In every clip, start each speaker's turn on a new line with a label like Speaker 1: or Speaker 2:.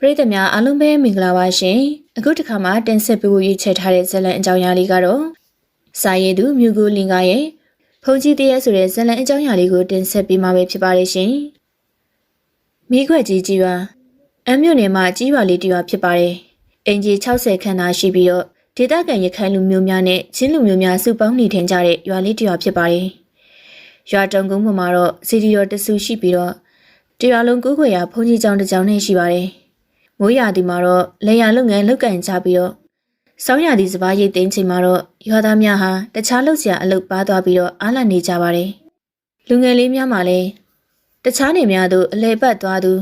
Speaker 1: ပရိသတ်များအားလုံးပဲမင်္ဂလာပါရှင်အခုတစ်ခါမှတင်ဆက်ပေးဖို့ရွေးချယ်ထားတဲ့ဇာတ်လမ်းအကြောင်းအရာလေးကတော့စာရေးသူမြူကိုလင်ကရဲ့ဖုန်ကြီးတည်းဆိုတဲ့ဇာတ်လမ်းအကြောင်းအရာလေးကိုတင်ဆက်ပေးမှာပဲဖြစ်ပါတယ်ရှင်မိခွက်ကြီးကြီးပါအမျိုးနယ်မှာကြီးပါလေးတစ်ရွာဖြစ်ပါတယ်အင်ဂျီ60ခန်းသာရှိပြီးတော့ဒေသခံရခိုင်လူမျိုးများနဲ့ချင်းလူမျိုးများစုပေါင်းနေထိုင်ကြတဲ့ရွာလေးတစ်ရွာဖြစ်ပါတယ်ရွာတုံကုန်းပေါ်မှာတော့စီဒီတော်တဆူရှိပြီးတော့တရွာလုံးကိုးခွေရဖုန်ကြီးကျောင်းတစ်ကျောင်းနဲ့ရှိပါတယ် မိုးရာသီမှာတော့လေယာလုပ်ငန်းလုပ်ကင်ကြပြီးတော့ဆောင်းရာသီစပားရိတ်သိမ်းချိန်မှာတော့ရွာသားများဟာတခြားလုပ်စရာအလုပ်ပါသွားပြီးတော့အားလနေကြပါတယ်။လူငယ်လေးများမှလည်းတခြားနေများသို့အလဲပတ်သွားသူ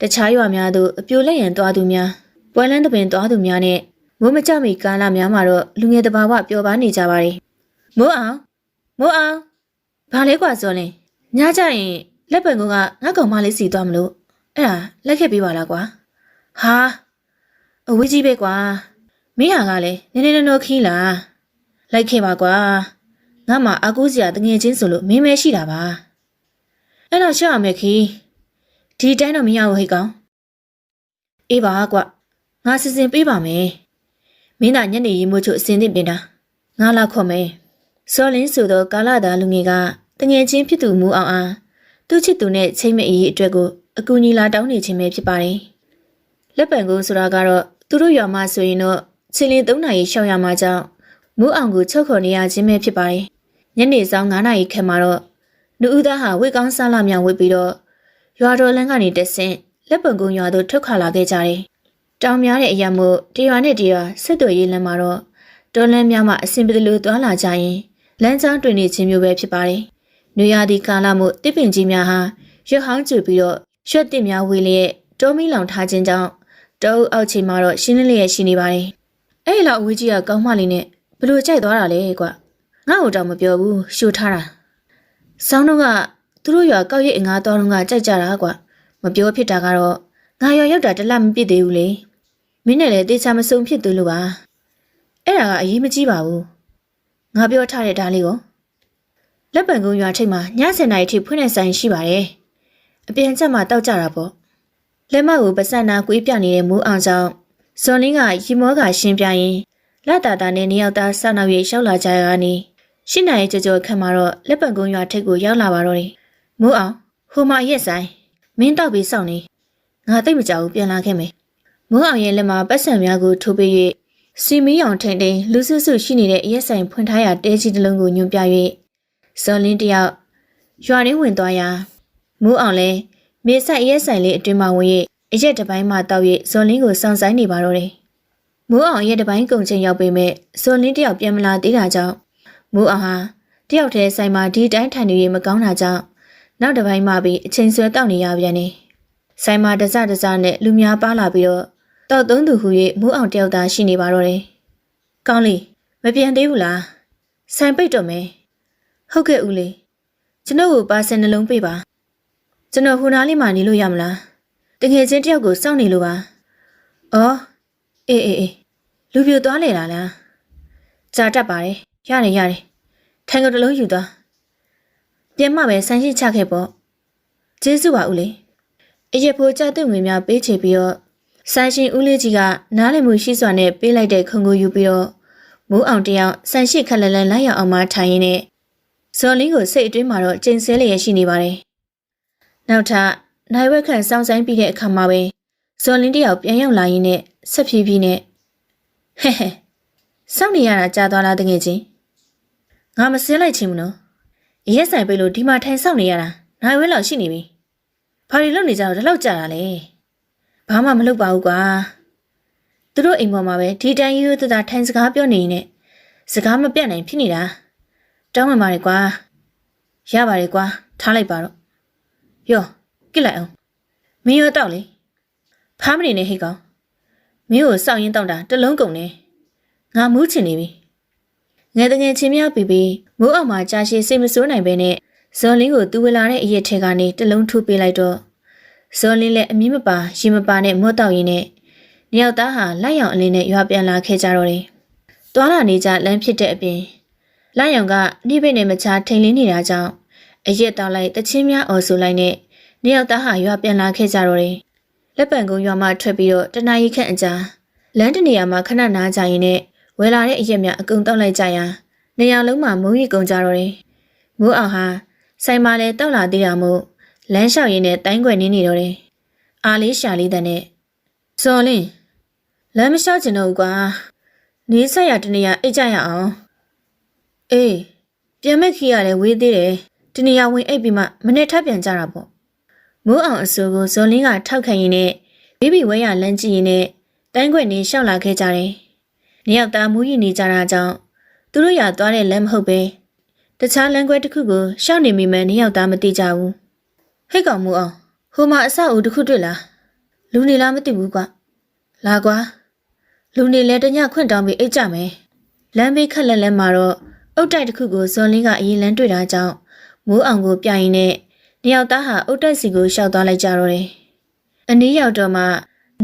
Speaker 1: တခြားရွာများသို့အပြိုလက်ရန်သွားသူများပွဲလန်းတပင်သွားသူများနဲ့မိုးမကြမီကာလများမှာတော့လူငယ်တဘာဝပျော်ပါနေကြပါတယ်။မိုးအောင်မိုးအောင်ဘာလဲကွာစောလင်းညကြရင်လက်ပံကငါ့ကောင်မလေးစီသွားမလို့အဲ့ဒါလက်ခက်ပေးပါလားကွာ။ ဟာအဝေးကြီးပဲကွာမင်းဟာကလည်းနည်းနည်းနော်ခီးလာလိုက်ခဲ့ပါကွာငါမှအကူစရာတငယ်ချင်းဆိုလို့မင်းမဲရှိတာပါအဲ့တော့ရှောက်ရမယ်ခီးဒီတိုင်းတော့မရဘူးဟိတ်ကောင်အေးပါကွာငါစီစဉ်ပေးပါမယ်မင်းသာညနေရေးမို့ချို့အစင်သင့်ပြင်တာငါလာခေါ်မယ်စောလင်းဆိုသောကာလသားလူငယ်ကတငယ်ချင်းဖြစ်သူမူအောင်အားသူ့ချစ်သူနဲ့ချိန်မအေးအတွက်ကိုအကူညီလာတောင်းနေခြင်းပဲဖြစ်ပါတယ် လက်ပံကိုဆိုတာကတော့သူတို့ရွာမှာဆိုရင်တော့ချင်းလင်း3နာရီရှောက်ရမှာကြောင့်မူးအောင်ကိုချုပ်ခေါ်နေရခြင်းပဲဖြစ်ပါတယ်။ညနေဆောင်9နာရီခန့်မှာတော့လူဦးသားဟာဝေကောင်းစားလာမြောင်ဝစ်ပြီးတော့ရွာတော်လန်းကနေတက်ဆင်းလက်ပံကုန်းရွာသို့ထွက်ခွာလာခဲ့ကြတယ်။တောင်များတဲ့အရာမို့တရွာနဲ့တရွာဆက်သွယ်ရေးလမ်းမှာတော့တော်လန်းများမှအဆင်ပြေလို့သွားလာကြရင်လမ်းကြောင်းတွင်နေခြင်းမျိုးပဲဖြစ်ပါတယ်။နွေရာသီကာလမို့တစ်ပင်ကြီးများဟာရွက်ဟောင်းကျပြီးတော့ရွက်တစ်များဝေလျက်တောမီလောင်ထားခြင်းကြောင့် တောအုပ်အောက်ချိန်မှာတော့ရှင်းလင်းလျက်ရှိနေပါတယ်။အဲ့လောက်အဝေးကြီးကကောင်းမလေးနဲ့ဘလို့ကြိုက်သွားတာလဲကွာ။ငါ့ကိုတော့မပြောဘူးရှို့ထားတာ။ဆောင်းတော့ကသူတို့ရွာကောက်ရိတ်အငါးတော်တော့ကကြိုက်ကြတာကွာ။မပြောဖြစ်တာကတော့ငါရွာရောက်တာတလမပြည့်သေးဘူးလေ။မင်းနဲ့လည်းတေချာမစုံဖြစ်သူလို့ပါ။အဲ့ဒါကအရေးမကြီးပါဘူး။ငါပြောထားတဲ့ဒါလေးကိုလက်ပံကုန်းရွာထိပ်မှာည7:00နာရီထိဖွင့်တဲ့ဆိုင်ရှိပါတယ်။အပြန်ချက်မှာတောက်ကြတာပေါ့။ လက်မကိုပစံနာကွေးပြနေတဲ့မူးအောင်ကြောင့်ဇွန်လင်းကရီမောကရှင်းပြရင်လက်တာတာနဲ့နေရောက်သားဆောင်းနောက်ရွေရှောက်လာကြရတာနေရှင်းနိုင်ကြော်ကြော်ခန့်မှာတော့လက်ပံကုန်းရွာထိပ်ကိုရောက်လာပါတော့တယ်မူးအောင်ဟိုမှာရက်ဆိုင်မင်းတောက်ပြီးစောင့်နေငါသိမကြဘူးပြန်လာခဲ့မယ်မူးအောင်ရဲ့လက်မှာပတ်စံများကိုထိုးပေး၍စီမီအောင်ထိန်ထိန်လူစုစုရှိနေတဲ့ရက်ဆိုင်ဖွင့်ထားရာတဲကြီးတစ်လုံးကိုညွှန်ပြ၍ဇွန်လင်းတယောက်ရွာရင်းဝင်သွားရာမူးအောင်လဲ မြေဆိုင်ရက်ဆိုင်လေးအတွင်းမှာဝင်၍အရက်တစ်ပိုင်းမှတောက်၍ဇွန်လင်းကိုစောင့်ဆိုင်နေပါတော့တယ်။မိုးအောင်ရက်တစ်ပိုင်းကုန်ချိန်ရောက်ပေမဲ့ဇွန်လင်းတယောက်ပြန်မလာသေးတာကြောင့်မိုးအောင်ဟာတယောက်တည်းဆိုင်မှာဒီတိုင်းထိုင်နေရမကောင်းတာကြောင့်နောက်တစ်ပိုင်းမှပြီးအချိန်ဆွဲတောက်နေရပြန်တယ်။ဆိုင်မှာတစတစနဲ့လူများပါလာပြီးတော့တောက်သုံးသူဟူ၍မိုးအောင်တယောက်သာရှိနေပါတော့တယ်။ကောင်းလေမပြန်သေးဘူးလား။ဆိုင်ပိတ်တော့မယ်။ဟုတ်ကဲ့ဦးလေးကျွန်တော်ကိုပါစင်နှလုံးပေးပါ။ ကျွန်တော်ဟိုနားလေးမှာနေလို့ရမလားတကယ်ချင်းတယောက်ကိုစောင့်နေလို့ပါအော်အေးအေးအေးလူပြိုသွားလေလားလားကြာတတ်ပါတယ်ရတယ်ရတယ်ထိုင်ကုန်တစ်လုံးယူသွားပြန်မှပဲဆန်းရှိချခဲ့ပေါ့ကျေးဇူးပါဦးလေးအရက်ဖိုးကြတဲ့ငွေများပေးချေပြီးတော့ဆန်းရှင်ဦးလေးကြီးကနားလည်မှုရှိစွာနဲ့ပေးလိုက်တဲ့ခုံကိုယူပြီးတော့မိုးအောင်တယောက်ဆန်းရှိခက်လန်လန်လိုက်ရအောင်မှထိုင်ရင်းနဲ့ဇော်လင်းကိုစိတ်အတွင်းမှာတော့ကျင်ဆဲလျက်ရှိနေပါတယ် နောက်ထပ်နိုင်ဝက်ခန့်စောင်းဆိုင်ပြီးတဲ့အခါမှာပဲဇော်လင်းတယောက်ပြန်ရောက်လာရင်းနဲ့ဆက်ဖြည်းဖြည်းနဲ့ဟဲ့ဟဲ့စောင့်နေရတာကြာသွားလားတကယ်ချင်းငါမစင်းလိုက်ချင်ဘူးနော်ရက်ဆိုင်ပဲလို့ဒီမှာထိုင်စောင့်နေရတာနိုင်ဝက်လောက်ရှိနေပြီဘာတွေလုပ်နေကြတော့ဒီလောက်ကြာတာလဲဘာမှမလုပ်ပါဘူးကွာသူတို့အိမ်ပေါ်မှာပဲဒီတိုင်းရိုးသားသားထိုင်စကားပြောနေရင်နဲ့စကားမပြတ်နိုင်ဖြစ်နေတာတောင်းမှန်ပါတယ်ကွာရပါတယ်ကွာထားလိုက်ပါတော့ ယောကစ်လိုက်အောင်မင်းရောတောက်လေဖားမနေနဲ့ဟိတ်ကောင်မင်းကိုစောင့်ရင်တောက်တာတစ်လုံးကုန်နေငါမူးချင်နေပြီငယ်တငယ်ချင်းများပြီးပြီးမိုးအောင်မှာကြာရှည်စိတ်မဆိုးနိုင်ပဲနဲ့ဇော်လင်းကိုတူဝလာတဲ့အရက်ထဲကနေတစ်လုံးထိုးပေးလိုက်တော့ဇော်လင်းလည်းအမီးမပါရင်မပါနဲ့မော့တောက်ရင်းနဲ့နှစ်ယောက်သားဟာလိုက်ရောင်အလင်းနဲ့ရွာပြန်လာခဲ့ကြတော့တယ်။တွာလာနေကြလမ်းဖြစ်တဲ့အပြင်လိုက်ရောင်ကနှိမ့်ပိတ်နဲ့မချထိန်လင်းနေတာကြောင့် အရက်တောက်လိုက်တချင်းများအော်ဆိုလိုက်နဲ့နှစ်ယောက်သားဟာရွာပြန်လာခဲ့ကြတော့တယ်။လက်ပံကုန်းရွာမှထွက်ပြီးတော့တနာရီခန့်အကြာလမ်းတနေရာမှာခဏနားကြရင်နဲ့ဝယ်လာတဲ့အရက်များအကုန်တောက်လိုက်ကြရာနေရာလုံးမှာမုန်းရီကုန်ကြတော့တယ်။မိုးအောင်ဟာဆိုင်မှာလည်းတောက်လာသေးတာမို့လမ်းလျှောက်ရင်းနဲ့တိုင်းွယ်နေနေတော့တယ်။အားလေးရှာလေးတဲ့နဲ့စော်လင်းလမ်းမလျှောက်ချင်တော့ဘူးကွာ။နေဆက်ရတနေရာအိတ်ကြရအောင်။အေးပြန်မဲ့ခီရလည်းဝေးသေးတယ်။ တနေရာဝင်အိတ်ပြီးမှမနေ့ထပ်ပြန်ကြတာပေါ့။မိုးအောင်အစိုးကိုဇော်လင်းကထောက်ခံရင်းနဲ့ဘိဘီဝဲရလမ်းကြည့်ရင်းနဲ့တိုင်းွယ်နေလျှောက်လာခဲ့ကြတယ်။နေရောက်သားမူးရီနေကြတာကြောင့်သူတို့ရသွားတဲ့လမ်းမဟုတ်ပဲတခြားလမ်းခွဲတစ်ခုကိုရှောက်နေမိမှနေရောက်သားမသိကြဘူးဟိတ်ကောင်မူအောင်ဟိုမှာအဆောက်အဦတစ်ခုတွေ့လားလူနေလားမသိဘူးကွာလာကွာလူနေလဲတညခွင့်တောင်းပြီးအိတ်ကြမယ်လမ်းဘေးခက်လက်လက်မှာတော့အုတ်တိုက်တစ်ခုကိုဇွန်လင်းကအရင်လမ်းတွေ့တာကြောင့် မိုးအောင်ကိုပြရင်နဲ့နေရောက်သားဟာအုတ်တိုက်စီကိုရှောက်သွားလိုက်ကြတော့တယ်အနည်းရောက်တော့မှ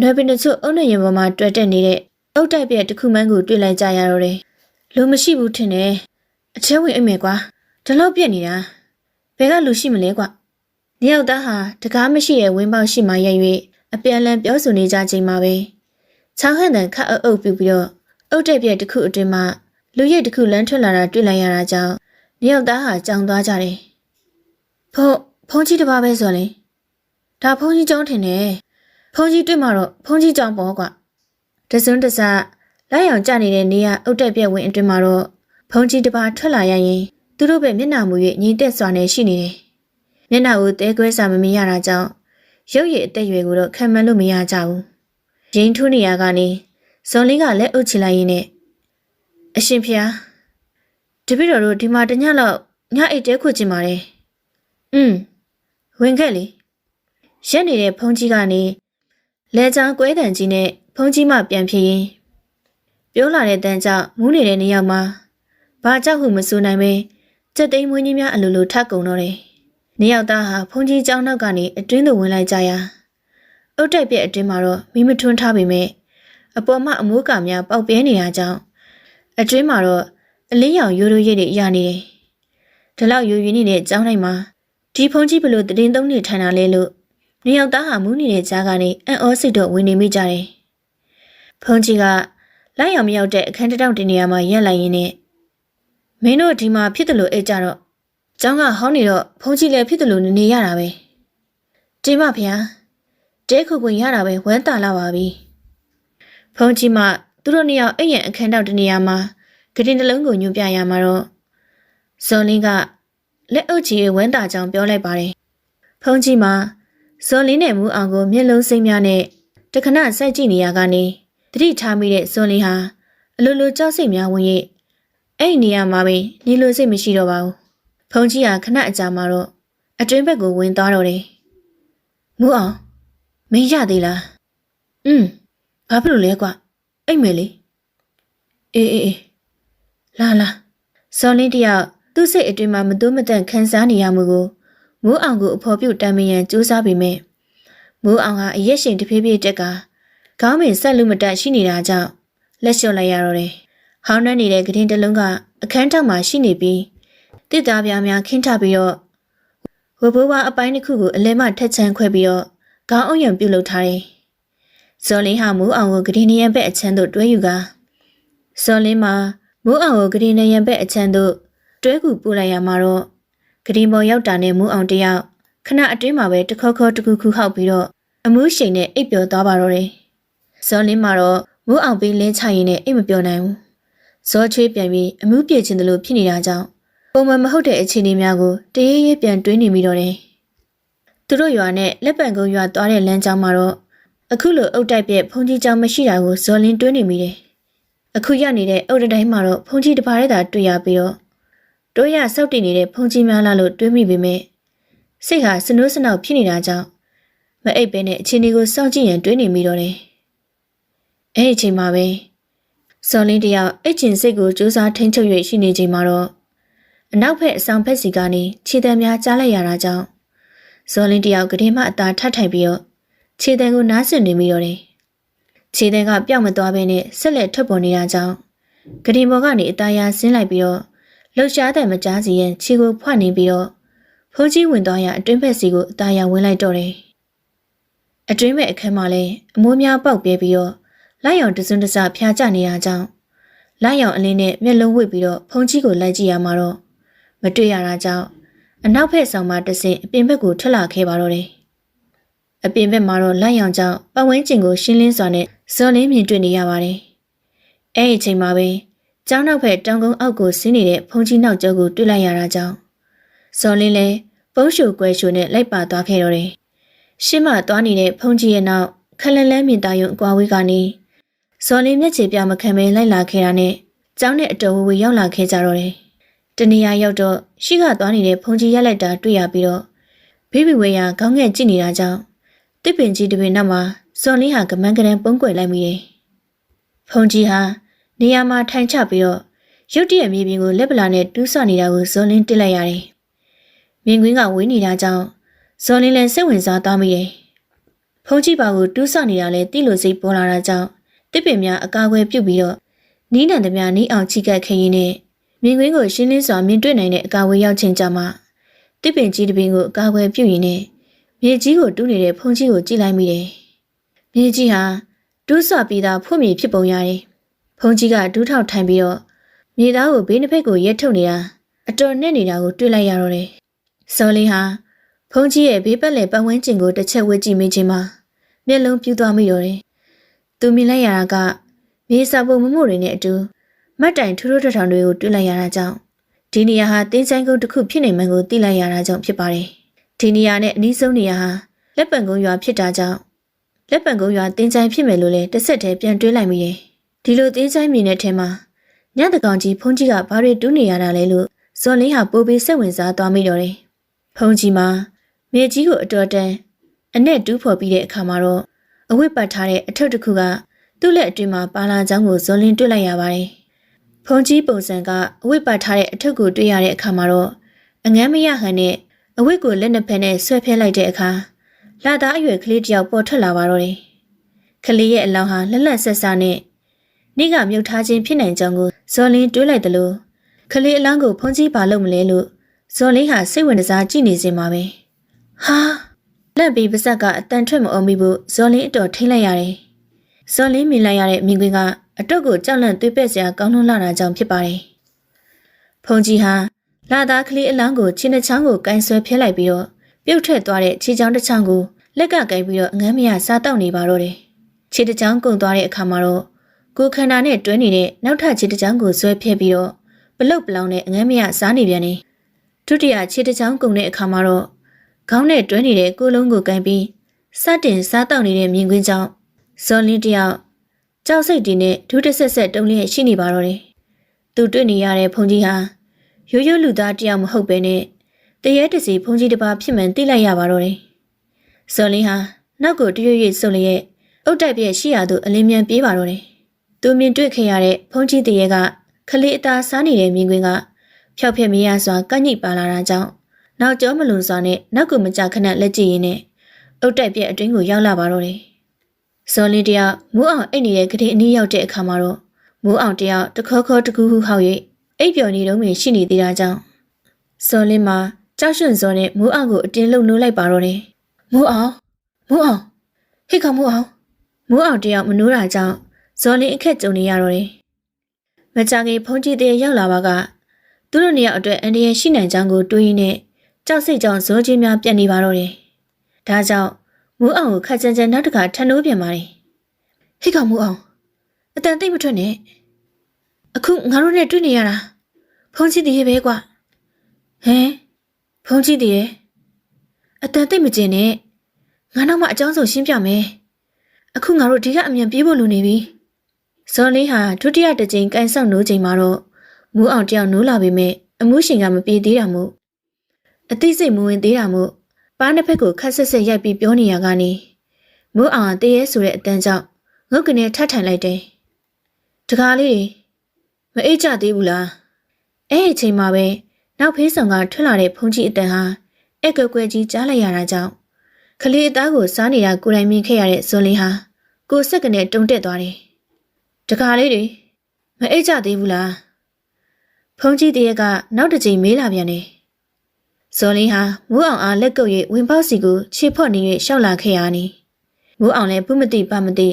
Speaker 1: နွယ်ပင်တချို့အုတ်နေရင်ပေါ်မှာတွေ့တက်နေတဲ့အုတ်တိုက်ပြက်တစ်ခုမှန်းကိုတွေ့လိုက်ကြရတော့တယ်လူမရှိဘူးထင်တယ်အချဲဝင်အိမ်မယ်ကွာဒီလောက်ပြက်နေတာဘယ်ကလူရှိမလဲကွာနေရောက်သားဟာတကားမရှိရဲ့ဝင်းပေါက်ရှိမှရ၍အပြန်လန်ပြောဆိုနေကြချိန်မှာပဲချောင်းဟန်တန်ခတ်အုပ်အုပ်ပြီးပြီးတော့အုတ်တက်ပြက်တစ်ခုအတွင်းမှာလူရိတ်တစ်ခုလမ်းထွက်လာတာတွေ့လိုက်ရတာကြောင့်နေရောက်သားဟာကြောင်သွားကြတယ် ဖုန်းဖုန်းကြီးတစ်ပါးပဲဆိုရင်ဒါဖုန်းကြီးကြောင်းထင်တယ်ဖုန်းကြီးတွေ့မှတော့ဖုန်းကြီးကြောင်းပေါ့ကွာတစွန်းတစလိုက်အောင်ကြနေတဲ့နေရအုတ်တက်ပြက်ဝင်အတွင်းမှာတော့ဖုန်းကြီးတစ်ပါးထွက်လာရရင်သူတို့ပဲမျက်နှာမူ၍ညီတက်စွာနဲ့ရှိနေတယ်။မျက်နှာကိုတဲခွဲစာမမြင်ရတာကြောင့်ရုပ်ရည်အသက်အရွယ်ကိုတော့ခံမှန်းလို့မရကြဘူး။ရင်းထိုးနေရကနေဇွန်လင်းကလက်အုပ်ချလိုက်ရင်းနဲ့အရှင်ဖျားတပည့်တော်တို့ဒီမှာတညလောက်ညအိတ်တဲခွချင်ပါတယ်။ อืมဝင်ခဲ့လေရက်နေတဲ့ဖုန်းကြီးကနေလဲချောင်းကွဲတန်ကြီးနဲ့ဖုန်းကြီးမှပြန်ဖြစ်ရင်ပြောလာတဲ့တန်ကြောင့်မူးနေတဲ့နေရာမှာဘာကြောက်ဟုမစိုးနိုင်ပဲစက်တိမ်မွေးကြီးများအလိုလိုထပ်ကုန်တော့တယ်နေရောက်သားဟာဖုန်းကြီးကြောင်းနောက်ကနေအတွင်းသို့ဝင်လိုက်ကြရာအုတ်တိုက်ပြက်အတွင်းမှာတော့မီးမထွန်းထားပေမဲ့အပေါ်မှာအမိုးကာများပေါက်ပြဲနေတာကြောင့်အတွင်းမှာတော့အလင်းရောင်ရိုးရိုးရည်တွေရနေတယ်။ဒီလောက်ရိုးရိုးနေတဲ့ကျောင်းတိုင်းမှာ ဒီဖုန်ကြီးဘလို့တည်င်းသုံးနေထိုင်တာလဲလို့နေရောက်သားဟာမူးနေတဲ့ကြားကနေအံ့ဩစိတ်တော့ဝင်နေမိကြတယ်။ဖုန်ကြီးကလိုက်ရောင်မရောက်တဲ့အခန်းတစ်တောင်တင်နေရာမှာရက်လိုက်ရင်းနဲ့မင်းတို့ဒီမှာဖြစ်တယ်လို့အိတ်ကြတော့ကျောင်းကဟောင်းနေတော့ဖုန်းကြီးလည်းဖြစ်တယ်လို့နေနေရတာပဲတင်ပါဗျာတဲခုခွင်ရတာပဲဝမ်းတာလာပါပြီဖုန်းကြီးမှသူတို့နှစ်ယောက်အိမ်ရန်အခန်းတောင်တနေရာမှာဂရင်တစ်လုံးကိုညွှန်ပြရမှာတော့ဇွန်လင်းက လက်အုပ်ကြီးဝမ်းတာကြောင်ပြောလိုက်ပါတယ်ဖုန်းကြီးမှဇွန်လင်းနဲ့မူအောင်ကိုမျက်လုံးစိမ့်များနဲ့တခဏစိုက်ကြည့်နေရကနေတတိထားမိတဲ့ဇွန်လင်းဟာအလိုလိုကြောက်စိတ်များဝင်၍အဲ့ဒီနေရာမှာပဲနေလိုစိတ်မရှိတော့ပါဘူး။ဖုန်ကြီးကခဏအကြာမှာတော့အတွင်းဘက်ကိုဝင်သွားတော့တယ်။မူအောင်မင်းရသေးလား။อืมဘာဖြစ်လို့လဲကွာ။အိတ်မယ်လေ။အေးအေးအေးလာလာစော်လင်းတယောက် သူ့စိတ်အတွင်းမှာမတိုးမတန့်ခံစားနေရမှုကိုမူအောင်ကိုအဖော်ပြုတ်တမ်းမရန်ကြိုးစားပေမဲ့မူအောင်ဟာအရက်ရှင်တဖြည်းဖြည်းတက်ကခေါင်းမင်ဆက်လူမတက်ရှိနေတာကြောင့်လက်လျှော့လိုက်ရတော့တယ်ဟောင်းနှက်နေတဲ့ကတင်တလုံးကအခန်းထောက်မှာရှိနေပြီးတစ်သားပြားများခင်းထပြီးတော့ဝဘိုးဘအပိုင်းတစ်ခုကိုအလဲမှထက်ချမ်းခွဲပြီးတော့ခေါင်းအုံရံပြုတ်လုပ်ထားတယ်။ဇော်လင်းဟာမူးအောင်ကိုကတင်နေရဘက်အချမ်းသို့တွဲယူကဇော်လင်းမှာမူးအောင်ကိုကတင်နေရဘက်အချမ်းသို့ တွဲကူပို့လိုက်ရမှာတော့ကတင်ပေါ်ရောက်တာနဲ့မူးအောင်တယောက်ခဏအတွင်းမှာပဲတခေါခေါတခုခုဟောက်ပြီးတော့အမှုရှိန်နဲ့အိပ်ပျော်သွားပါတော့တယ်။ဇော်လင်းမှာတော့မူးအောင်ပေးလင်းချရင်နဲ့အိပ်မပျော်နိုင်ဘူးဇောချွေးပြန်ပြီးအမှုပြေခြင်းတလို့ဖြစ်နေတာကြောင့်ပုံမှန်မဟုတ်တဲ့အခြေအနေများကိုတရေရဲပြန်တွေးနေမိတော့တယ်။သူတို့ရွာနဲ့လက်ပံကုန်းရွာသွားတဲ့လမ်းကြောင်းမှာတော့အခုလိုအုတ်တိုက်ပြက်ဖုန်ကြီးကြောင်မရှိတာကိုဇော်လင်းတွေးနေမိတယ်။အခုရနေတဲ့အုတ်တတိုင်းမှာတော့ဖုန်ကြီးတစ်ပါးတည်းသာတွေ့ရပြီးတော့ တို့ရစောက်တည်နေတဲ့ဖုန်ကြီးများလားလို့တွေးမိပေမဲ့စိတ်ဟာစနိုးစနောက်ဖြစ်နေတာကြောင့်မအိပ်ပဲနဲ့အခြေအနေကိုစောင့်ကြည့်ရင်တွေးနေမိတော့တယ်။အဲ့ဒီအချိန်မှာပဲစော်လင်းတယောက်အိတ်ချင်စိတ်ကိုစူးစမ်းထိန်းချုပ်၍ရှိနေချိန်မှာတော့အနောက်ဘက်အဆောင်ဘက်စီကနေခြေတံများကြားလိုက်ရတာကြောင့်ဇော်လင်းတယောက်ကတိမအသာထပ်ထိုင်ပြီးတော့ခြေတံကိုနားဆင်နေမိတော့တယ်။ခြေတံကပျောက်မသွားဘဲနဲ့ဆက်လက်ထွက်ပေါ်နေတာကြောင့်ကတိဘော်ကနေအသားရဆင်းလိုက်ပြီးတော့ လှုပ်ရှားတဲ့မကြားစီရင်ခြေကိုဖွနေပြီးတော့ဖိုးကြီးဝင်သွားရအတွင်းဘက်စီကိုအသားရဝင်လိုက်တော့တယ်။အတွင်းမဲ့အခန်းမှာလည်းအမိုးများပေါက်ပြဲပြီးတော့လိုက်ရောင်တစွန်းတစဖျားကျနေရကြောင်းလိုက်ရောင်အလင်းနဲ့မျက်လုံးဝစ်ပြီးတော့ဖုန်ကြီးကိုလိုက်ကြည့်ရမှာတော့မတွေ့ရတာကြောင့်အနောက်ဖက်ဆောင်မှာတဆင့်အပြင်ဘက်ကိုထွက်လာခဲ့ပါတော့တယ်။အပြင်ဘက်မှာတော့လိုက်ရောင်ကြောင့်ပတ်ဝန်းကျင်ကိုရှင်းလင်းစွာနဲ့ဇော်လင်းမြင်တွေ့နေရပါတယ်။အဲ့ဒီအချိန်မှာပဲ ကျောင်းနောက်ဖက်တောင်ကုန်းအောက်ကိုဆင်းနေတဲ့ဖုန်ကြီးနောက်ကျောကိုတွေ့လိုက်ရတာကြောင့်ဇော်လင်းလည်းပုံးရှူကွယ်ရှူနဲ့လိုက်ပါသွားခဲ့တော့တယ်။ရှင်းမသွားနေတဲ့ဖုန်ကြီးရဲ့နောက်ခလန်လန်းမြင်တာယုံအကွာဝေးကနေဇော်လင်းမျက်ခြေပြမခံပဲလိုက်လာခဲ့တာနဲ့ကျောင်းနဲ့အတော်ဝေဝေရောက်လာခဲ့ကြတော့တယ်။တနေရာရောက်တော့ရှိကသွားနေတဲ့ဖုန်ကြီးရက်လိုက်တာတွေ့ရပြီးတော့ဘေဘီဝေရခေါင်းငယ်ကြည့်နေတာကြောင့်တစ်ပင်ကြီးတစ်ပင်နောက်မှာဇော်လင်းဟာကမန်းကရန်ပုံကွယ်လိုက်မိတယ်။ဖုန်ကြီးဟာ နေရာမှာထိုင်ချပြီးတော့ရုတ်တရက်မြေပြင်ကိုလက်ပလာနဲ့တူးဆနေတာကိုဇော်လင်းတစ်လိုက်ရတယ်။မြင်ကွင်းကဝေးနေတာကြောင့်ဇော်လင်းလည်းစိတ်ဝင်စားသွားမိတယ်။ဖုန်ကြီးပါကိုတူးဆနေတာလဲတိလိုစိတ်ပေါ်လာတာကြောင့်တစ်ပင်များအကာအကွယ်ပြုတ်ပြီးတော့နီးနံသမျှနီးအောင်ချိကပ်ခရင်နဲ့မြင်ကွင်းကိုရှင်းလင်းစွာမြင်တွေ့နိုင်တဲ့အကာအကွယ်ရောက်ချင်းကြမှာတစ်ပင်ကြီးတစ်ပင်ကိုအကာအကွယ်ပြုတ်ရင်နဲ့မြေကြီးကိုတူးနေတဲ့ဖုန်ကြီးကိုကြည့်လိုက်မိတယ်။မြေကြီးဟာတူးဆပြီးသားဖွမြေဖြစ်ပုံရတယ်။ ဖုန်ကြီးကဒူးထောက်ထိုင်ပြီးတော့မြေသားကိုဘေးနှစ်ဖက်ကိုရဲထုတ်နေတာအတော်နဲ့နေတာကိုတွေ့လိုက်ရတော့တယ်။စော်လေးဟာဖုန်ကြီးရဲ့ဘေးပတ်လည်ပတ်ဝန်းကျင်ကိုတစ်ချက်ဝှက်ကြည့်မိချင်းမှာမျက်လုံးပြူးသွားမိတော့တယ်။သူမြင်လိုက်ရတာကမြေစာပုံမမှုတွေနဲ့အတူမတ်တိုင်ထူးထူးထထောင်တွေကိုတွေ့လိုက်ရတာကြောင့်ဒီနေရာဟာတင်းဆိုင်ကုန်းတစ်ခုဖြစ်နေမှန်းကိုသိလိုက်ရတာကြောင့်ဖြစ်ပါတယ်။ဒီနေရာနဲ့အနီးဆုံးနေရာဟာလက်ပံကုန်းရွာဖြစ်တာကြောင့်လက်ပံကုန်းရွာတင်းဆိုင်ဖြစ်မယ်လို့လည်းတစ်ဆက်တည်းပြန်တွေးလိုက်မိတယ်။ ဒီလိုတင်းဆိုင်မြင်တဲ့ထဲမှာညတကောင်ကြီးဖုန်းကြီးကဘာတွေတူးနေရတာလဲလို့ဇော်လင်းဟာပိုးပြီးစိတ်ဝင်စားသွားမိတော့တယ်။ဖုန်းကြီးမှာမြေကြီးကိုအတော်တန်အနဲ့တူးဖော်ပြီးတဲ့အခါမှာတော့အဝတ်ပတ်ထားတဲ့အထုပ်တစ်ခုကသူ့လက်အတွင်းမှာပါလာကြောင်းကိုဇော်လင်းတွေ့လိုက်ရပါတယ်။ဖုန်ကြီးပုံစံကအဝတ်ပတ်ထားတဲ့အထုပ်ကိုတွေ့ရတဲ့အခါမှာတော့အငမ်းမရဟန်နဲ့အဝတ်ကိုလက်နှစ်ဖက်နဲ့ဆွဲဖဲလိုက်တဲ့အခါလာသားအရွယ်ကလေးတစ်ယောက်ပေါ်ထွက်လာပါတော့တယ်။ကလေးရဲ့အလောင်းဟာလက်လက်ဆက်ဆက်နဲ့ နေ့ကမြုပ်ထားခြင်းဖြစ်နိုင်ကြောင်းကိုဇော်လင်းတွေးလိုက်တယ်လို့ကလေးအလောင်းကိုဖုန်ကြီးပါလို့မလဲလို့ဇော်လင်းဟာစိတ်ဝင်စားကြည့်နေစင်ပါပဲ။ဟာလက်ပြီးပါဇက်ကအတန်ထွက်မအောင်မိဖို့ဇော်လင်းအတော်ထိမ့်လိုက်ရတယ်။ဇော်လင်းမြင်လိုက်ရတဲ့မြင်ကွင်းကအတော့ကိုကြောက်လန့်သွေးပက်စရာကောင်းလွန်းလာတာကြောင့်ဖြစ်ပါတယ်။ဖုန်ကြီးဟာလာသားကလေးအလောင်းကိုခြေနှချောင်းကိုကန်ဆွဲဖျက်လိုက်ပြီးတော့ပြုတ်ထွက်သွားတဲ့ခြေချောင်းတစ်ချောင်းကိုလက်ကကိုင်ပြီးတော့အငမ်းမရစားတောက်နေပါတော့တယ်။ခြေတစ်ချောင်းကုန်သွားတဲ့အခါမှာတော့ ကိုခန္ဓာနဲ့တွဲနေတဲ့နောက်ထပ်ခြေတစ်ချောင်းကိုဆွဲဖျက်ပြီးတော့ပလုတ်ပလောင်နဲ့အငမ်းမရစားနေပြန်တယ်။ဒုတိယခြေတစ်ချောင်းကုန်တဲ့အခါမှာတော့ခေါင်းနဲ့တွဲနေတဲ့ကိုလုံးကိုကန်ပြီးစတင်စားတောက်နေတဲ့မြင်ကွင်းကြောင့်ဇော်လင်းတယောက်ကြောက်စိတ်တွေနဲ့ဒုတဆက်ဆက်တုံးလျက်ရှိနေပါတော့တယ်။သူတွေ့နေရတဲ့ဖုန်ကြီးဟာရိုးရိုးလူသားတယောက်မဟုတ်ပဲနဲ့တရေတစီဖုန်ကြီးတစ်ပါးဖြစ်မှန်သိလိုက်ရပါတော့တယ်။ဇော်လင်းဟာနောက်ကိုတရွရွဆုပ်လျက်အုတ်တိုက်ပြက်ရှိရသူအလင်းမြန်ပြေးပါတော့တယ်။ သူမြင်တွေ့ခဲ့ရတဲ့ဖုန်ကြီးတရေကခလေးအသားစားနေတဲ့မြင်ကွင်းကဖျောက်ဖျက်မရစွာကန့်ညိပါလာတာကြောင့်နောက်ကျောမလွန်စွာနဲ့နောက်ကမကြခဏလက်ကြည့်ရင်းနဲ့အုတ်တိုက်ပြက်အတွင်းကိုရောက်လာပါတော့တယ်။ဇော်လင်းတယောက်မူးအောင်အိတ်နေတဲ့ကတိအနည်းရောက်တဲ့အခါမှာတော့မူးအောင်တယောက်တခေါခေါတကူဟူဟောက်၍အိပ်ပျော်နေတော့မှရှိနေသေးတာကြောင့်ဇော်လင်းမှာကြောက်ရွံ့စောနဲ့မူးအောင်ကိုအတင်းလှုပ်နှိုးလိုက်ပါတော့တယ်။မူးအောင်မူးအောင်ဟိတ်ကောင်မူးအောင်မူးအောင်တယောက်မနိုးတာကြောင့် ဇော်လင်းအခက်ကြုံနေရတော့တယ်။မကြခင်ဖုန်ကြီးတဲ့ရောက်လာပါကသူတို့နေရာအတွက်အန်ဒီရရှိနိုင်ကြောင်းကိုတွေးရင်းနဲ့ကြောက်စိတ်ကြောင့်ဇောကြီးများပြက်နေပါတော့တယ်။ဒါကြောင့်မူးအောင်ကိုခက်ကြမ်းကြမ်းနောက်တစ်ခါထန်နိုးပြန်ပါတယ်။ဟိကောင်မူးအောင်အတန်သိမ့်မထွက်နဲ့။အခုငါတို့နဲ့တွေ့နေရတာဖုန်းကြည့်တည်းရဲ့ပဲကွာ။ဟမ်ဖုန်းကြည့်တည်းရဲ့အတန်သိမ့်မကျင်နဲ့ငါနောက်မှအကြောင်းစုံရှင်းပြမယ်။အခုငါတို့ဒီကအမြန်ပြေးဖို့လိုနေပြီ။ ဇော်လေးဟာဒုတိယတစ်ကြိမ်ကန်ဆောက်နိုးချိန်မှာတော့မူးအောင်တယောက်နိုးလာပေမဲ့အမှုရှင်ကမပြေးသေးတာမို့အသိစိတ်မဝင်သေးတာမို့ပါးနှစ်ဖက်ကိုခက်ဆက်ဆက်ရိုက်ပြီးပြောနေရကနေမိုးအောင်တရေဆိုတဲ့အတန်းကြောင့်ငုတ်ကနေထထန်လိုက်တယ်။တကားလေးတွေမအိတ်ကြသေးဘူးလား။အဲ့ဒီအချိန်မှာပဲနောက်ဖေးဆောင်ကထွက်လာတဲ့ဖုန်ကြီးအတန်ဟာအက်ကကွယ်ကြီးကြားလိုက်ရတာကြောင့်ကလေးအသားကိုစားနေတာကိုယ်တိုင်မြင်ခဲ့ရတဲ့ဇွန်လေးဟာကိုယ်ဆက်ကနေတုံတက်သွားတယ်။ တကားလေးတွေမအိတ်ကြသေးဘူးလား။ဖုန်ကြီးတရေကနောက်တစ်ချိန်မေးလာပြန်တယ်။ဇော်လင်းဟာမူးအောင်အားလက်ကုပ်၍ဝင်ပေါက်စီကိုခြေဖော့နေ၍ရှောက်လာခဲ့ရနီမိုးအောင်လည်းဘူးမသိပါမသိ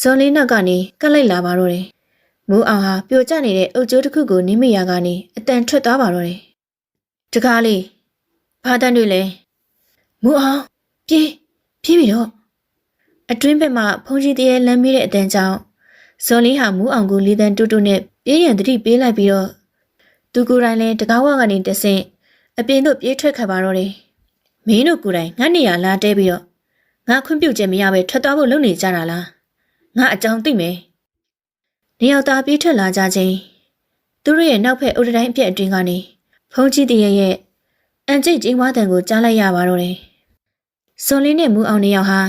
Speaker 1: ဇွန်လေးနောက်ကနေကတ်လိုက်လာပါတော့တယ်မိုးအောင်ဟာပြိုကျနေတဲ့အုတ်ကျိုးတစ်ခုကိုနင်းမိရာကနေအတန်ထွက်သွားပါတော့တယ်တကားလေးဘာတန်းတွေလဲမိုးအောင်ပြေးပြေးပြီတော့အတွင်းဘက်မှာဖုန်ကြီးတရေလမ်းမေးတဲ့အတန်ကြောင့် ဇွန်လေးဟာမိုးအောင်ကိုလေးတန်းတူတူနဲ့ပြေးရန်တတိပေးလိုက်ပြီးတော့သူကိုယ်တိုင်လည်းတကားဝကနေတဆင့်အပြင်သို့ပြေးထွက်ခါပါတော့တယ်မင်းတို့ကိုယ်တိုင်ငါနေရလာတဲပြီးတော့ငါခွင့်ပြုချက်မရဘဲထွက်သွားဖို့လုပ်နေကြတာလားငါအကြောင်းသိမယ်နေရောက်သားပြေးထွက်လာကြခြင်းသူတို့ရဲ့နောက်ဖက်အုတ်တိုင်းအပြက်အတွင်းကနေဖုန်ကြီးတရေရဲ့အန်ကျိတ်ကျင်းဝါတန်ကိုကြားလိုက်ရပါတော့တယ်စွန်လင်းနဲ့မူအောင်နေရောက်ဟာ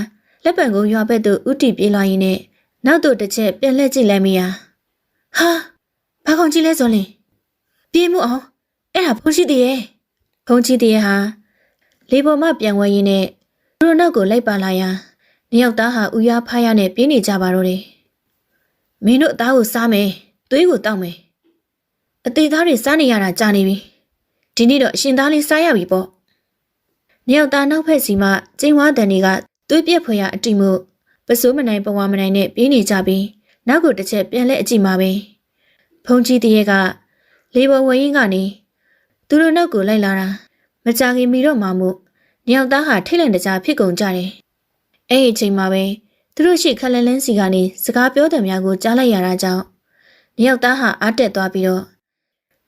Speaker 1: လက်ပံကိုရွာဘက်သို့ဥတီပြေးလာရင်းနဲ့ နောက်သို့တစ်ချက်ပြန်လှည့်ကြည့်လိုက်မိရာဟာဘာကောင်ကြီးလဲစွန်လင်းပြေးမှုအောင်အဲ့ဒါဖုန်ကြီးတရေဖုန်ကြီးတရေဟာလေပေါ်မှပြန်ဝဲရင်းနဲ့သူတို့နောက်ကိုလိုက်ပါလာရာနှစ်ယောက်သားဟာဦးရဖားရနဲ့ပြေးနေကြပါတော့တယ်မင်းတို့အသားကိုစားမယ်သွေးကိုတောက်မယ်အသေးသားတွေစားနေရတာကြာနေပြီဒီနေ့တော့အရှင်သားလေးစားရပြီပေါ့နှစ်ယောက်သားနောက်ဖက်စီမှကျင်းဝါတန်တွေကသွေးပြက်ဖွယ်ရအတိမှု ပစိုးမနိုင်ပဝါမနိုင်နဲ့ပြေးနေကြပြီးနောက်ကိုတစ်ချက်ပြန်လဲအကြည့်မှာပဲဖုန်ကြီးတရေကလေပေါ်ဝင်းရင်ကနေသူတို့နောက်ကိုလိုက်လာတာမကြခင်မီတော့မှမို့နှစ်ယောက်သားဟာထိတ်လန့်တကြားဖြစ်ကုန်ကြတယ်အဲ့ဒီအချိန်မှာပဲသူတို့ရှိခက်လန်းလန်းစီကနေစကားပြောတယ်များကိုကြားလိုက်ရတာကြောင့်နှစ်ယောက်သားဟာအားတက်သွားပြီးတော့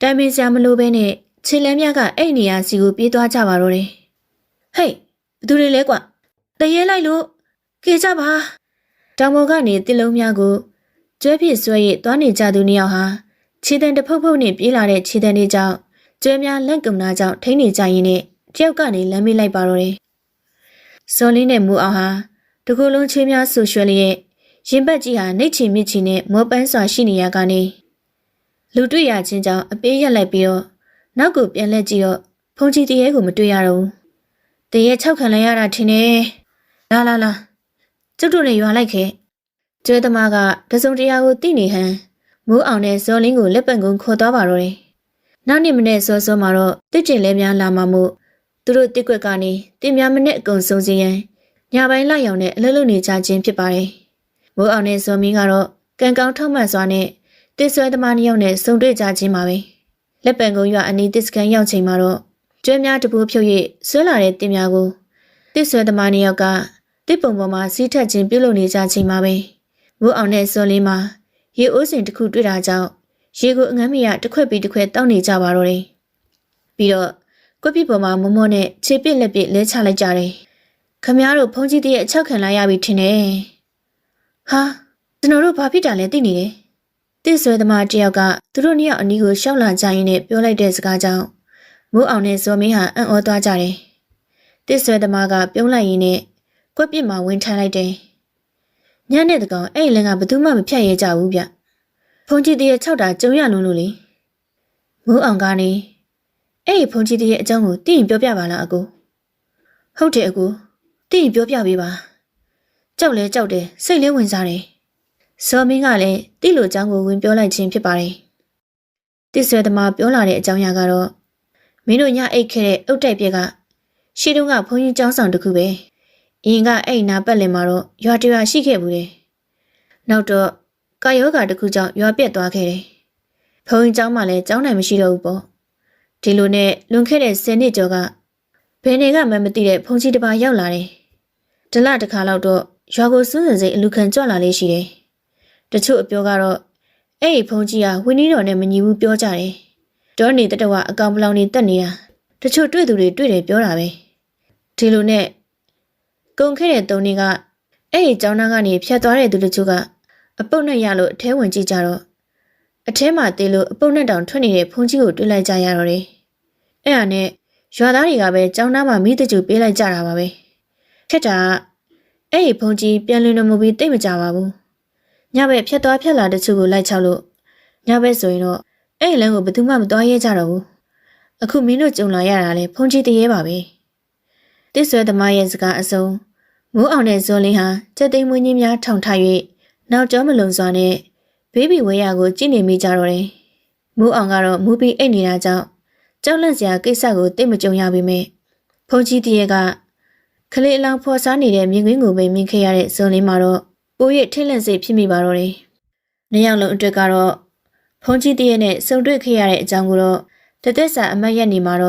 Speaker 1: တိုင်ပင်စရာမလိုဘဲနဲ့ခြေလမ်းမြကအဲ့နေရာစီကိုပြေးသွားကြပါတော့တယ်ဟေးဘသူတွေလဲကွတရေလိုက်လို့ ကေကြပါတောင်ပေါ်ကနေတစ်လုံးများကိုကျွဲဖြစ်ဆွဲရသွားနေကြသူနှစ်ယောက်ဟာခြေတံတစ်ဖုတ်ဖုတ်နဲ့ပြေးလာတဲ့ခြေတံတွေကြောင့်ကျွဲများလန့်ကုံနာကြောင့်ထိန်းနေကြရင်းနဲ့တယောက်ကနေလမ်းမေးလိုက်ပါတော့တယ်။စော်လေးနဲ့မူအောင်ဟာတကူလုံးချွေးများဆူရွှဲလျက်ရင်ပတ်ကြီးဟာနှိတ်ချင်မြစ်ချင်နဲ့မောပန်းစွာရှိနေရကနေလူတွေ့ရချင်းကြောင့်အပေးရက်လိုက်ပြီးတော့နောက်ကိုပြန်လှည့်ကြည့်တော့ဖုန်ကြီးတရေကိုမတွေ့ရတော့ဘူး။တရေ၆ခံလိုက်ရတာထင်တယ်။လာလာလာ ကျုပ်တို့နဲ့ရွာလိုက်ခဲ့။ကျွဲသမားကတစုံတရာကိုတိနေဟန်မိုးအောင်နဲ့ဇော်လင်းကိုလက်ပံကုန်းခေါ်သွားပါတော့တယ်။နောက်နေ့မနေ့စောစောမှာတော့တစ်ကျင်လဲများလာမှမို့သူတို့တစ်ကွက်ကနေတင်များမနဲ့အကုန်ဆုံးစီရန်ညပိုင်းလိုက်ရောင်နဲ့အလုပ်လုပ်နေကြခြင်းဖြစ်ပါတယ်။မိုးအောင်နဲ့ဇော်မင်းကတော့ကံကောင်းထောက်မှန်စွာနဲ့တစ်ဆွဲသမားနှစ်ယောက်နဲ့စုံတွေ့ကြခြင်းပါပဲ။လက်ပံကုန်းရွာအနီးတစ်စကန်ရောက်ချိန်မှာတော့ကျွဲများတပူးဖြုတ်၍ဆွဲလာတဲ့တင်များကိုတစ်ဆွဲသမားနှစ်ယောက်က တစ်ပုံပေါ်မှာစီးထက်ခြင်းပြုလုပ်နေကြခြင်းပါပဲ။မိုးအောင်နဲ့ဇော်လင်းမှာရေအိုးစင်တစ်ခုတွေ့တာကြောင့်ရေကိုအငမ်းမရတစ်ခွက်ပြီးတစ်ခွက်တောက်နေကြပါတော့တယ်။ပြီးတော့ကွက်ပြစ်ပေါ်မှာမမောနဲ့ခြေပစ်လက်ပစ်လဲချလိုက်ကြတယ်။ခမည်းတော်ဖုန်းကြီးတည်းအချောက်ခံလိုက်ရပြီထင်တယ်။ဟာကျွန်တော်တို့ဘာဖြစ်တာလဲသိနေတယ်။တစ်ဆွဲသမားတယောက်ကသူတို့နှစ်ယောက်အနီးကိုရှောက်လာကြရင်းနဲ့ပြောလိုက်တဲ့စကားကြောင့်မိုးအောင်နဲ့ဇော်မင်းဟာအံ့ဩသွားကြတယ်။တစ်ဆွဲသမားကပြုံးလိုက်ရင်းနဲ့ ကွက်ပြစ်မှာဝင်ထမ်းလိုက်တယ်။ညနေတကောင်အဲ့လင်ကဘယ်သူမှမဖြတ်ရဲကြဘူးဗျ။ဖုန်ကြီးတည်းရဲ့၆တာကျုံရလုံးလို့လေ။မိုးအောင်ကနေအဲ့ဒီဖုန်ကြီးတည်းရဲ့အကြောင်းကိုသိရင်ပြောပြပါလားအကိုဟုတ်တယ်အကိုသိရင်ပြောပြပေးပါကြောက်လဲကြောက်တယ်စိတ်လဲဝင်စားတယ်ဇော်မင်းကလည်းတိလိုအကြောင်းကိုဝင်ပြောလိုက်ခြင်းဖြစ်ပါတယ်တိဆွဲသမားပြောလာတဲ့အကြောင်းအရာကတော့မင်းတို့ညအိတ်ခဲ့တဲ့အုတ်တိုက်ပြက်ကရှေးတုန်းကဘုန်းကြီးကျောင်းဆောင်တစ်ခုပဲအ ရင်ကအဲ့နာပတ်လင်မှာတော့ရွာတရွာရှိခဲ့ဘူးတယ်နောက်တော့ကာယောဂါတစ်ခုကြောင့်ရွာပြက်သွားခဲ့တယ်ဘုန်းကြီးကျောင်းမှာလည်းကျောင်းနိုင်မရှိတော့ဘူးပေါ့ဒီလိုနဲ့လွန်ခဲ့တဲ့10နှစ်ကျော်ကဘယ်နေကမှမသိတဲ့ဖုန်ကြီးတစ်ပါးရောက်လာတယ်။ဒလတစ်ခါလောက်တော့ရွာကိုစူးစင်စိတ်အလူခံကြွလာလေးရှိတယ်။တချို့အပြောကတော့အဲ့ဒီဖုန်ကြီးကဝင်းနီးတော်နဲ့မညီဘူးပြောကြတယ်။ဒေါနေတတဝအကောင်ပလောင်နေတက်နေတာတချို့တွေ့သူတွေတွေ့တယ်ပြောတာပဲ။ဒီလိုနဲ့ ကုံခဲ့တဲ့တုံးတွေကအဲ့ဒီကျောင်းသားကနေဖြတ်သွားတဲ့သူတချို့ကအပုတ်နဲ့ရလို့အထဲဝင်ကြည့်ကြတော့အထဲမှာတေးလို့အပုတ်နဲ့တောင်ထွက်နေတဲ့ဖုန်ကြီးကိုတွေ့လိုက်ကြရတော့တယ်။အဲ့ဒါနဲ့ရွာသားတွေကပဲကျောင်းသားမှာမိတကျူပေးလိုက်ကြတာပါပဲ။ခက်တာအဲ့ဒီဖုန်ကြီးပြန်လည်လို့မပြီးတိတ်မကြပါဘူး။ညဘက်ဖြတ်သွားဖြတ်လာတချို့ကိုလိုက်ချောက်လို့ညဘက်ဆိုရင်တော့အဲ့ဒီလမ်းကိုဘယ်သူမှမသွားရဲကြတော့ဘူး။အခုမင်းတို့ကြုံလာရတာလေဖုန်ကြီးတရေပါပဲ။ တစ်ဆွဲသမားရဲ့စကားအစုံမိုးအောင်တဲ့ဇော်လင်းဟာစက်သိမ်းမွေးကြီးများထောင်ထား၍နောက်ကျောမလုံစွာနဲ့ဘေးဘီဝဲရကိုကြည့်နေမိကြတော့တယ်။မူအောင်ကတော့မူပြီးအိတ်နေတာကြောင့်ကြောက်လန့်စရာကိစ္စကိုသိမကြုံရပေမဲ့ဖုန်ကြီးတရေကခကလေးအလောင်းဖော်စားနေတဲ့မြင်ကွင်းကိုပဲမြင်ခဲ့ရတဲ့ဇွန်လေးမှာတော့ပိုရထင်းလန့်စိတ်ဖြစ်မိပါတော့တယ်။နှစ်ယောက်လုံးအတွက်ကတော့ဖုန်ကြီးတည့်ရဲ့နဲ့စုံတွေ့ခဲ့ရတဲ့အကြောင်းကိုတော့တသက်စာအမတ်ရက်နေမှာတော့